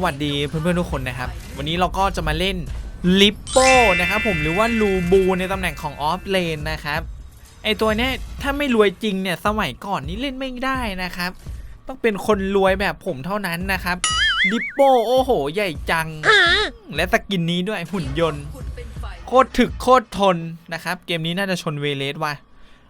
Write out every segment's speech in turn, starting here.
สวัสดีเพื่อนๆทุกคนนะครับ วันนี้เราก็จะมาเล่นลิปโป้นะครับผมหรือว่าลูบูในตำแหน่งของออฟเลนนะครับไอตัวเนี้ยถ้าไม่รวยจริงเนี่ยสมัยก่อนนี่เล่นไม่ได้นะครับ ต้องเป็นคนรวยแบบผมเท่านั้นนะครับลิปโป้โอ้โห ใหญ่จัง และสกินนี้ด้วยหุ่นยนต์ โคตรถึกโคตรทนนะครับ เกมนี้น่าจะชนเวเลสว่ะ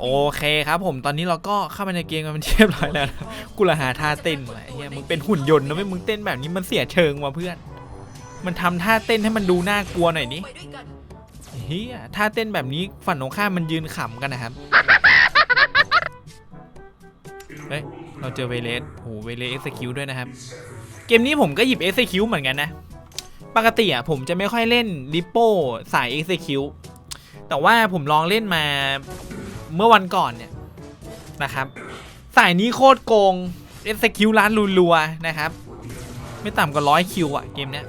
โอเคครับผมตอนนี้เราก็เข้ามาในเกมกันเป็นที่เรียบร้อยแล้วนะกูละหาท่าเต้นว่ะไอ้เฮียมึงเป็นหุ่นยนต์นะไม่มึงเต้นแบบนี้มันเสียเชิงว่ะเพื่อน มันทำท่าเต้นให้มันดูน่ากลัวหน่อยนี่เฮียท่าเต้นแบบนี้ฝั่งตรงข้ามมันยืนขำกันนะครับเฮ้ยเราเจอเวเลสโอ้เวเลสเอ็กซ์คิวด้วยนะครับ เกมนี้ผมก็หยิบเอ็กซ์คิวเหมือนกันนะ ปกติอะผมจะไม่ค่อยเล่นลิปโป้สายเอ็กซ์คิวแต่ว่าผมลองเล่นมา เมื่อวันก่อนเนี่ยนะครับ สายนี้โคตรโกงเอสคิวร้านรัวๆนะครับ ไม่ต่ำกว่าร้อยคิวอะเกมเนี้ย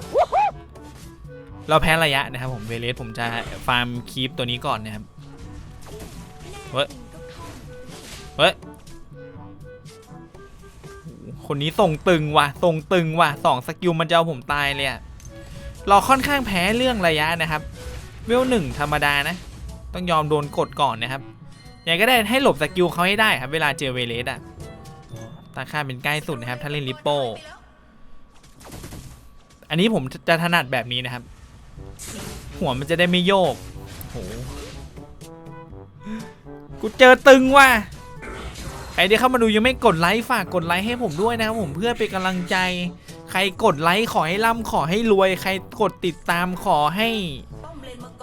เราแพ้ระยะนะครับผมเวเลสผมจะฟาร์มคีปตัวนี้ก่อนนะครับเฮ้ยเฮ้ยคนนี้ส่งตึงว่ะส่งตึงว่ะสองสกิลมันจะเอาผมตายเลยอะเราค่อนข้างแพ้เรื่องระยะนะครับ เวลหนึ่งธรรมดานะ ต้องยอมโดนกดก่อนนะครับ ยังไงก็ได้ให้หลบสกิลเขาให้ได้ครับ เวลาเจอเวเลสอะตาค่าเป็นใกล้สุดนะครับ ถ้าเล่นลิปโป อันนี้ผมจะถนัดแบบนี้นะครับ หัวมันจะได้ไม่โยกโหกูเจอตึงว่ะใครที่เข้ามาดูยังไม่กดไลค์ฝากกดไลค์ให้ผมด้วยนะครับผมเพื่อเป็นกำลังใจ ใครกดไลค์ขอให้ร่ำขอให้รวย ใครกดติดตามขอให้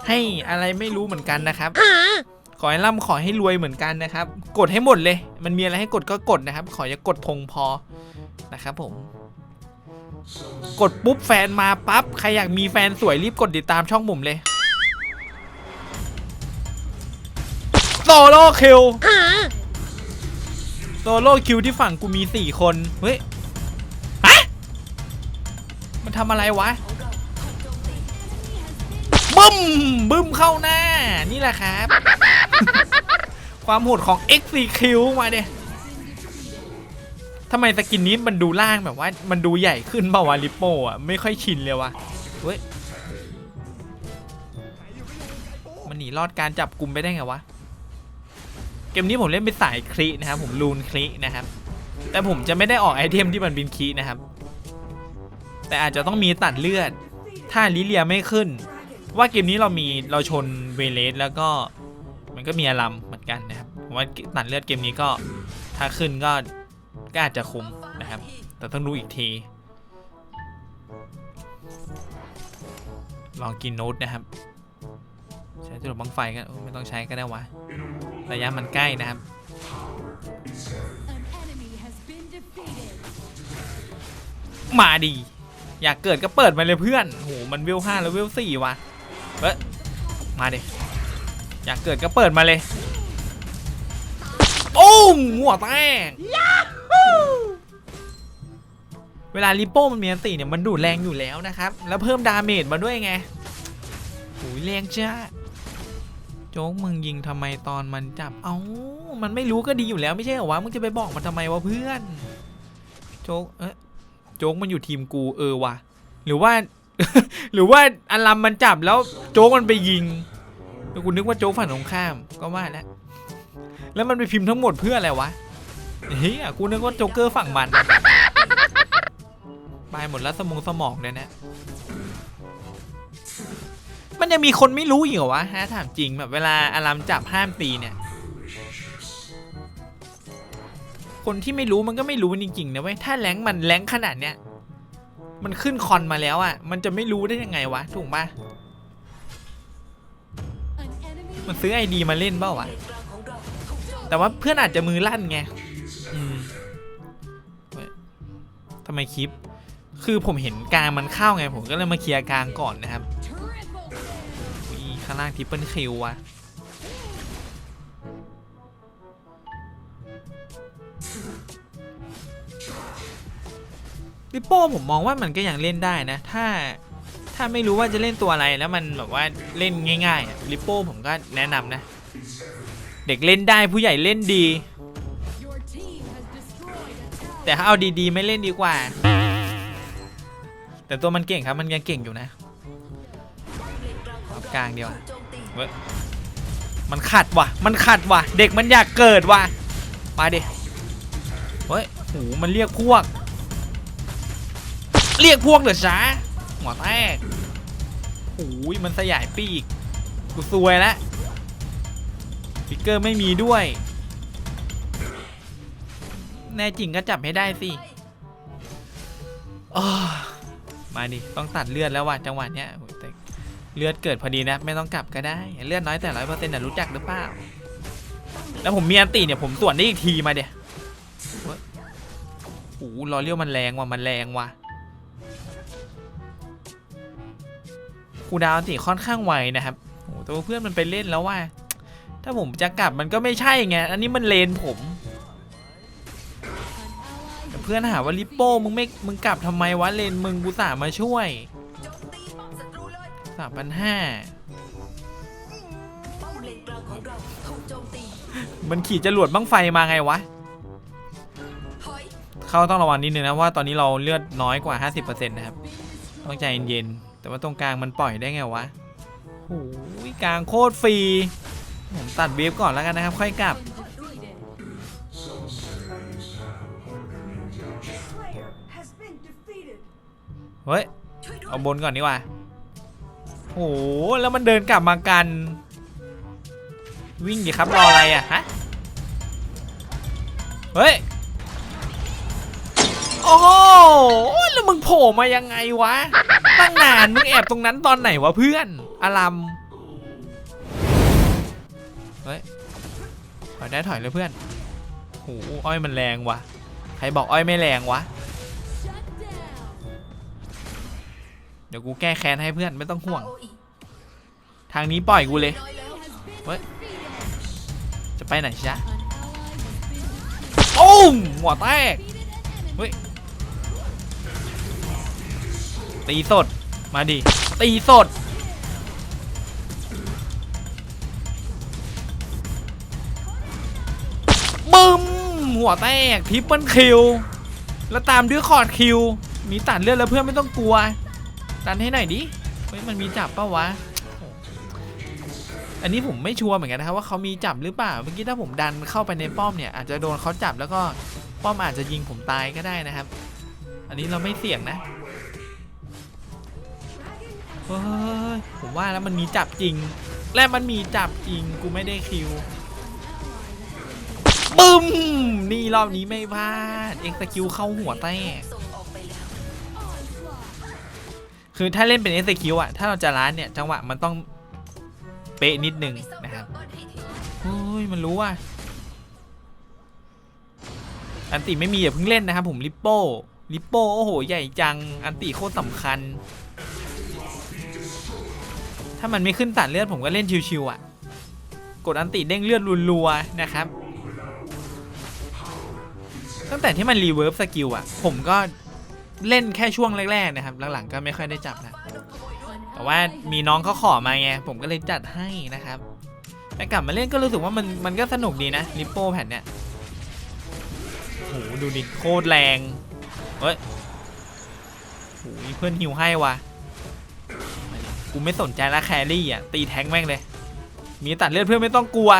ให้อะไรไม่รู้เหมือนกันนะครับ ขอให้ร่ำขอให้รวยเหมือนกันนะครับ กดให้หมดเลย มันมีอะไรให้กดก็กดนะครับ ขออย่ากดธงพอนะครับผม กดปุ๊บแฟนมาปั๊บใครอยากมีแฟนสวยรีบกดติดตามช่องผมเลยโซโล่คิวโซโล่คิวที่ฝั่งกูมี4คน เฮ้ยฮะมันทำอะไรวะบึ้มบึ้มเข้าหน้า นี่แหละครับ ความโหดของ XCQ มาเด้ทำไมสกินนี้มันดูล่างแบบว่า มันดูใหญ่ขึ้นเปล่าวะลิปโป้อะไม่ค่อยชินเลยวะเฮ้ยมันหนีรอดการจับกลุ่มไปได้ไงวะ เกมนี้ผมเล่นเป็นสายคลีนะครับผมลูนคลีนะครับ แต่ผมจะไม่ได้ออกไอเทมที่มันเป็นคลีนะครับ แต่อาจจะต้องมีตัดเลือด ถ้าลิเลียไม่ขึ้น ว่าเกมนี้เรามีเราชนเวเลสแล้วก็ ก็มีอารัมเหมือนกันนะครับผมว่าตัดเลือดเกมนี้ก็ถ้าขึ้นก็ก็อาจจะคุ้มนะครับ แต่ต้องดูอีกที ลองกินโน้ตนะครับ ใช้จุดบังไฟก็ไม่ต้องใช้ก็ได้วะระยะมันใกล้นะครับมาดี อยากเกิดก็เปิดมาเลยเพื่อนโหมันเวห้าแล้วเวสี่วะเฮ้ยมาดิ อยากเกิดก็เปิดมาเลยโอ้มหัวแตกเวลาลิปโป้มันมีอันตีเนี่ยมันดูดแรงอยู่แล้วนะครับ แล้วเพิ่มดาเมจมาด้วยไงโอ้ยแรงจ้าโจ๊กมึงยิงทำไมตอนมันจับ เอ้า มันไม่รู้ก็ดีอยู่แล้วไม่ใช่เหรอวะ มึงจะไปบอกมันทำไมวะเพื่อน โจ๊ก เอ๊ะ โจ๊กมันอยู่ทีมกูเออวะหรือว่า หรือว่าอารัมมันจับแล้วโจ๊กมันไปยิง แล้วกูนึกว่าโจ๊กฝั่งตรงข้ามก็ว่าแล้วแล้วมันไปพิมพ์ทั้งหมดเพื่ออะไรวะเฮ้ยกูนึกว่าโจ๊กเกอร์ฝั่งมันไปหมดแล้วสมองสมองเลยนะมันยังมีคนไม่รู้อีกเหรอวะฮะถามจริงแบบเวลาอารัมจับห้ามตีเนี่ย คนที่ไม่รู้มันก็ไม่รู้จริงๆนะเว้ยถ้าแรงมันแรงขนาดเนี้ยมันขึ้นคอนมาแล้วอะ มันจะไม่รู้ได้ยังไงวะถูกปะ มันซื้อไอดีมาเล่นเปล่าวะแต่ว่าเพื่อนอาจจะมือลั่นไงทำไมคลิป คือผมเห็นกลางมันเข้าไง ผมก็เลยมาเคลียร์กลางก่อนนะครับมีข้างล่างทิปเปิลคิวว่ะลิปโป้ผมมองว่ามันก็ยังเล่นได้นะ ถ้า ถ้าไม่รู้ว่าจะเล่นตัวอะไรแล้วมันแบบว่าเล่นง่ายๆลิปโป้ผมก็แนะนำนะ เด็กเล่นได้ผู้ใหญ่เล่นดี แต่ถ้าเอาดีๆ ไม่เล่นดีกว่า แต่ตัวมันเก่งครับมันยังเก่งอยู่นะกลางเดียวมันขัดว่ะ มันขัดว่ะ เด็กมันอยากเกิดว่ะมาดิเฮ้ยโหมันเรียกพวก เรียกพวกเหรอจ๊ะ หัวแตกโอ้ยมันสยายปีก กูซวยแล้วฟิกเกอร์ไม่มีด้วย แน่จริงก็จับให้ได้สิมาดิ ต้องตัดเลือดแล้วว่ะจังหวะเนี้ยโอ้ยแต่เลือดเกิดพอดีนะ ไม่ต้องกลับก็ได้ เลือดน้อยแต่ร้อยเปอร์เซ็นต์รู้จักหรือเปล่า แล้วผมมีอันตีเนี่ยผมส่วนได้อีกทีมาเดี๋ยวโอ้โหรอเลี้ยวมันแรงว่ะ มันแรงว่ะ คูดาวน์อันตีค่อนข้างไวนะครับโอ้โหแต่ว่าเพื่อนมันไปเล่นแล้วว่า ถ้าผมจะกลับมันก็ไม่ใช่ไง อันนี้มันเลนผมเพื่อนหาว่าลิปโป้มึงไม่ มึงกลับทำไมวะเลนมึงกูสามาช่วยสามพันห้ามันขี่จรวดบ้างไฟมาไงวะ เขาต้องระวังนิดนึงนะว่าตอนนี้เราเลือดน้อยกว่า 50%นะครับ ต้องใจเย็นๆ แต่ว่าตรงกลางมันปล่อยได้ไงวะโอ้ยกลางโคตรฟรีผมตัดเวฟก่อนแล้วกันนะครับ ค่อยกลับ เฮ้ย เอาบนก่อนดีกว่าโอ้โหแล้วมันเดินกลับมากัน วิ่งดิครับรออะไรอะฮะ เฮ้ย โอ้โหแล้วมึงโผล่มายังไงวะ ตั้งนานมึงแอบตรงนั้นตอนไหนวะเพื่อน อารัมเฮ้ยถอยได้ถอยเลยเพื่อนโอ้โหอ้อยมันแรงวะใครบอกอ้อยไม่แรงวะ เดี๋ยวกูแก้แค้นให้เพื่อนไม่ต้องห่วง ทางนี้ปล่อยกูเลยน้ย จะไปไหนจ๊ะโอ้มหัวแตก เฮ้ย ตีสด มาดิ ตีสด บึ้ม หัวแตกทิปเปิลคิว แล้วตามด้วยคอร์ดคิว มีตัดเลือดแล้วเพื่อนไม่ต้องกลัว ตันให้หน่อยดิ เฮ้ย มันมีจับปะวะ อันนี้ผมไม่ชัวร์เหมือนกันนะครับว่าเขามีจับหรือเปล่า เมื่อกี้ถ้าผมดันเข้าไปในป้อมเนี่ยอาจจะโดนเขาจับแล้วก็ป้อมอาจจะยิงผมตายก็ได้นะครับ อันนี้เราไม่เสี่ยงนะ เฮ้ยผมว่าแล้วมันมีจับจริง และมันมีจับจริงกูไม่ได้คิวบึ้มนี่รอบนี้ไม่พลาดเอ็กซ์คิวเข้าหัวแตกส่งออกไปแล้ว Onslaught. คือถ้าเล่นเป็น s อ q อะถ้าเราจะล้านเนี่ยจังหวะมันต้องเป๊ะนิดนึงนะครับบ้านให้ทีโอ้ยมันรู้ว่าอันติไม่มีอย่าเพิ่งเล่นนะครับผมลิปโป้ลิปโป้โอ้โหใหญ่จังอันติโคตรสำคัญ ถ้ามันไม่ขึ้นตัดเลือดผมก็เล่นชิวๆอะ กดอันติเด้งเลือดรัวๆนะครับ ตั้งแต่ที่มันรีเวิร์ฟสกิลอะ ผมก็เล่นแค่ช่วงแรกๆนะครับ หลังๆก็ไม่ค่อยได้จับนะแต่ว่ามีน้องเขาขอมาไงผมก็เลยจัดให้นะครับแต่กลับมาเล่นก็รู้สึกว่ามันมันก็สนุกดีนะลิปโป้แผ่นเนี้ยโหดูดิโคตรแรงเฮ้ยโหเพื่อนฮิวให้ว่ะ กูไม่สนใจละแครี่อะตีแทงแม่งเลย มีตัดเลือดเพื่อนไม่ต้องกลัว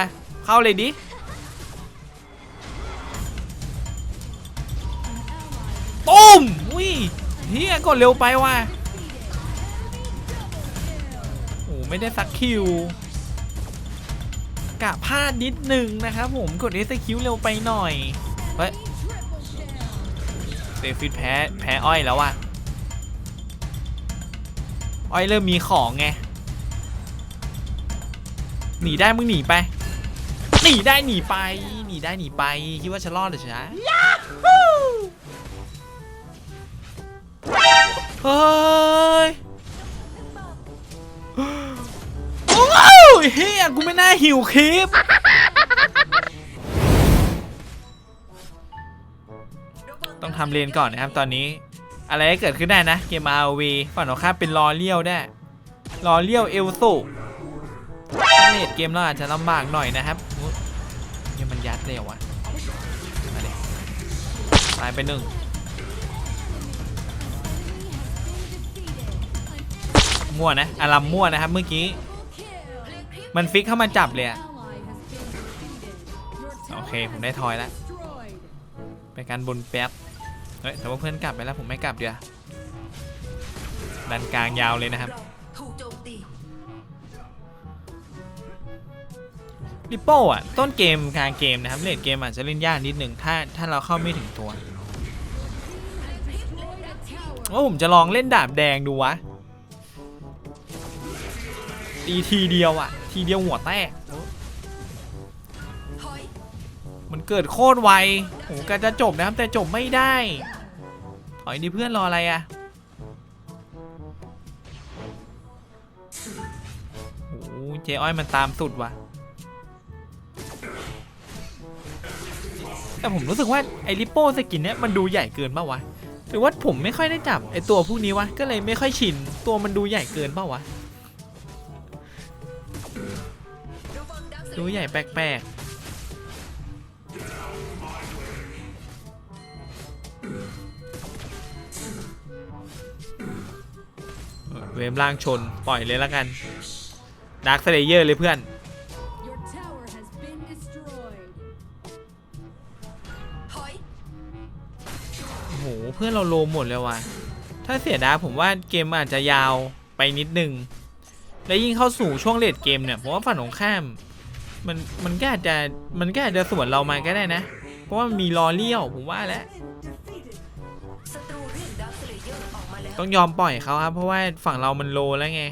เข้าเลยดิตุ้มอุ้ยเฮียกดเร็วไปว่ะโอ้ไม่ได้สักคิวกะพลาดนิดหนึ่งนะครับผมกดเอสคิวเร็วไปหน่อยเฮ้ยเซฟิตแพ้แพ้อ้อยแล้วว่ะ อ้อยเริ่มมีของไง หนีได้มึงหนีไป หนีได้หนีไป หนีได้หนีไป คิดว่าจะรอดหรือจ๊ะเฮ้ยโอ้ยเฮียกูไม่น่าหิวคลิปต้องทำเลนก่อนนะครับตอนนี้ อะไรก็เกิดขึ้นได้นะ เกม RV ฝั่งตรงข้ามเป็นรอเลี้ยวได้รอเลี้ยวเอลสุเลดเกมเราอาจจะลำบากหน่อยนะครับอุ๊ยยังมันยัดเรอวะมาเลยตายไปหนึ่งมั่วนะอารัมมั่วนะครับเมื่อกี้ มันฟิกเข้ามาจับเลยอะโอเค ผมได้ทอยแล้ว ไปการบนแป๊บ เฮ้ยแต่ว่าเพื่อนกลับไปแล้วผมไม่กลับเดี๋ยวดันกลางยาวเลยนะครับริปโป้อะต้นเกมกลางเกมนะครับเลดเกมอาจจะเล่นยากนิดหนึ่งถ้าถ้าเราเข้าไม่ถึงตัวว่าผมจะลองเล่นดาบแดงดูวะตีทีเดียวอะทีเดียวหัวแตก มันเกิดโคตรไวโหก็จะจบนะครับแต่จบไม่ได้ ถอยดิเพื่อนรออะไรอะโอ้โหเจอ้อยมันตามสุดว่ะ แต่ผมรู้สึกว่าไอริปโป้สกินเนี้ยมันดูใหญ่เกินป่าวะหรือว่าผมไม่ค่อยได้จับไอตัวพวกนี้วะ ก็เลยไม่ค่อยชิน ตัวมันดูใหญ่เกินป่าวะ ดูใหญ่แปลกๆ เออเวมล่างชน ปล่อยเลยแล้วกันดาร์คสเลเยอร์เลยเพื่อน Your tower has been destroyed. ถอยโอ้โห เพื่อนเราโลหมดเลยว่ะ ถ้าเสียดายผมว่าเกมอาจจะยาวไปนิดนึง และยิ่งเข้าสู่ช่วงเลดเกมเนี่ยผมว่าฝั่งของข้าม มันมันก็อาจจะมันก็อาจจะสวนเรามาก็ได้นะ เพราะว่ามันมีรอเลี้ยวผมว่าแล้ว ต้องยอมปล่อยเขาครับ เพราะว่าฝั่งเรามันโลแล้วไง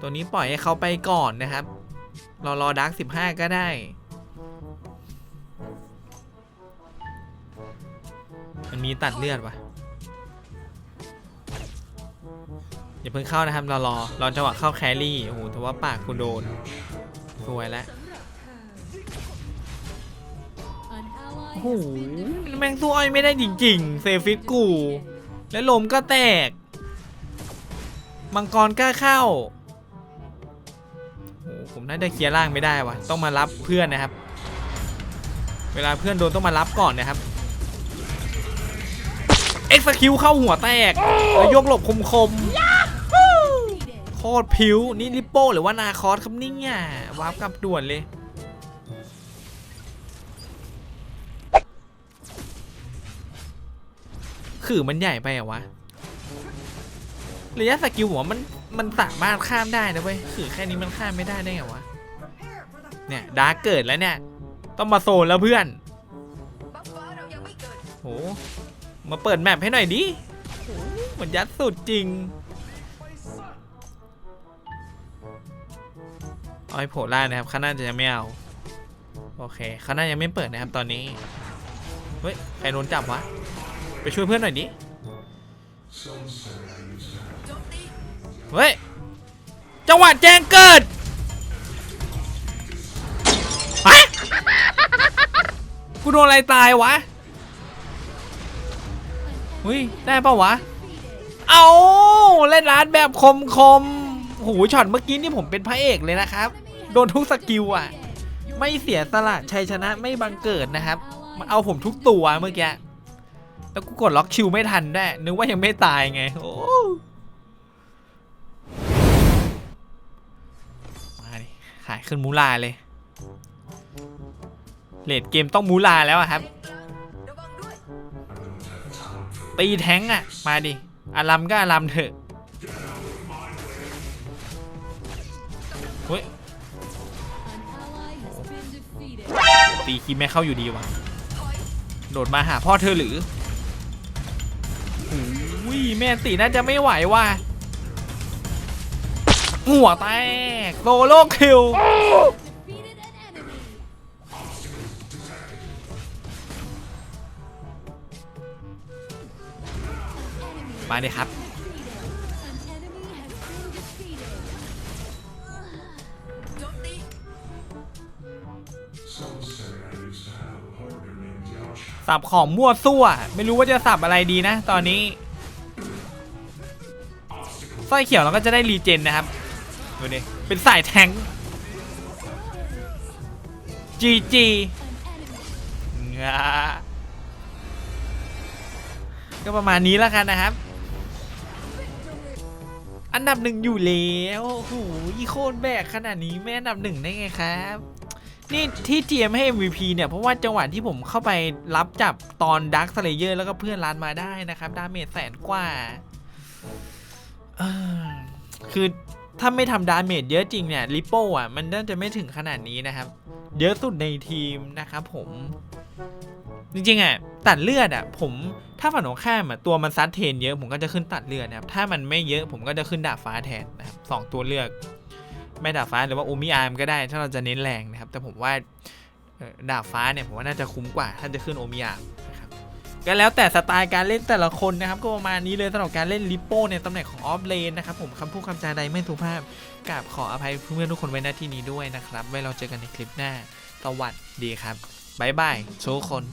ตัวนี้ปล่อยให้เขาไปก่อนนะครับ รอรอดักสิบห้าก็ได้ มันมีตัดเลือดวะอย่าเพิ่งเข้านะครับ รอรอรอจังหวะเข้าแครี่โอ้โหแต่ว่าปากกูโดน สวยแล้วโอ้โหแม่งสู้อ้อยไม่ได้จริง ๆ เซฟิกกู และลมก็แตก มังกรกล้าเข้าโอ้ผมน่าจะเคลียร์ล่างไม่ได้วะต้องมารับเพื่อนนะครับ เวลาเพื่อนโดนต้องมารับก่อนนะครับเอ็กซ์คิวเข้าหัวแตกแล้วยกหลบคมคมๆโคตรผิวนี่ลิปโป้หรือว่านาคอสครับนี่ยวาร์ปกลับด่วนเลย ขื่อมันใหญ่ไปเหรอวะระยะสกิลผมว่ามันมันสามารถข้ามได้นะเว้ยขื่อแค่นี้มันข้ามไม่ได้ได้ไงวะเนี่ยดาร์กเกิดแล้วเนี่ย ต้องมาโซนแล้วเพื่อนบัฟฟ้าเรายังไม่เกิดโหมาเปิดแมปให้หน่อยดิเหมือนยัดสุดจริงเอาให้โผล่ล่านะครับข้างหน้าจะยังไม่เอาโอเคข้างหน้ายังไม่เปิดนะครับตอนนี้เฮ้ยใครโดนจับวะ ไปช่วยเพื่อนหน่อยดิโจมตีเฮ้ย จังหวะแจ้งเกิดฮะกูโดนอะไรตายวะเฮ้ย ได้ปะวะ เอาเล่นร้านแบบคมคมๆโอ้โหช็อตเมื่อกี้นี่ผมเป็นพระเอกเลยนะครับ โดนทุกสกิลอะ ไม่เสียสละชัยชนะไม่บังเกิดนะครับ มันเอาผมทุกตัวเมื่อกี้ แล้วกูกดล็อกคิวไม่ทันได้นึกว่ายังไม่ตายไงโอ้มาดิขายขึ้นมูลาเลยเลดเกมต้องมูลาแล้วครับ ตีแท้งอะมาดิอารัมก็อารัมเถอะเฮ้ยตีคีไม่เข้าอยู่ดีวะโดดมาหาพ่อเธอหรือ อุ้ยแม่ตีน่าจะไม่ไหวว่ะ หัวแตกโดโลคิว มาเลยครับ สับของมั่วซั่ว ไม่รู้ว่าจะสับอะไรดีนะ ตอนนี้สร้อยเขียวเราก็จะได้รีเจนนะครับดูดิเป็นสายแทงจีจีก็ประมาณนี้แล้วกันนะครับ อันดับหนึ่งอยู่แล้วโอ้โหอีโคนแบกขนาดนี้ไม่อันดับหนึ่งได้ไงครับ นี่ที่ GM ให้ MVP เนี่ย เพราะว่าจังหวะที่ผมเข้าไปรับจับตอน Dark Slayer แล้วก็เพื่อนรันมาได้นะครับ ดาเมจแสนกว่า คือถ้าไม่ทำดาเมจเยอะจริงเนี่ยลิโป้อะ มันน่าจะไม่ถึงขนาดนี้นะครับ เยอะสุดในทีมนะครับผม จริงๆอะ ตัดเลือดอะ ผมถ้าฝั่งตรงข้ามอะตัวมันซัดเทนเยอะผมก็จะขึ้นตัดเลือดนะครับ ถ้ามันไม่เยอะผมก็จะขึ้นดาบฟ้าแทนนะครับสองตัวเลือก ไม่ดาบฟ้าหรือว่าโอมิอาร์มก็ได้ ถ้าเราจะเน้นแรงนะครับ แต่ผมว่าดาบฟ้าเนี่ยผมว่าน่าจะคุ้มกว่า ถ้าจะขึ้นโอมิอาร์มนะครับก็แล้วแต่สไตล์การเล่นแต่ละคนนะครับ ก็ประมาณนี้เลยสำหรับการเล่นลิปโป้ในตำแหน่งของออฟเลนนะครับผมคำพูดคำจาใดไม่สุภาพกราบขออภัยเพื่อนๆทุกคนไว้หน้าที่นี้ด้วยนะครับไว้เราเจอกันในคลิปหน้าสวัสดีครับบ๊ายบายโชว์คน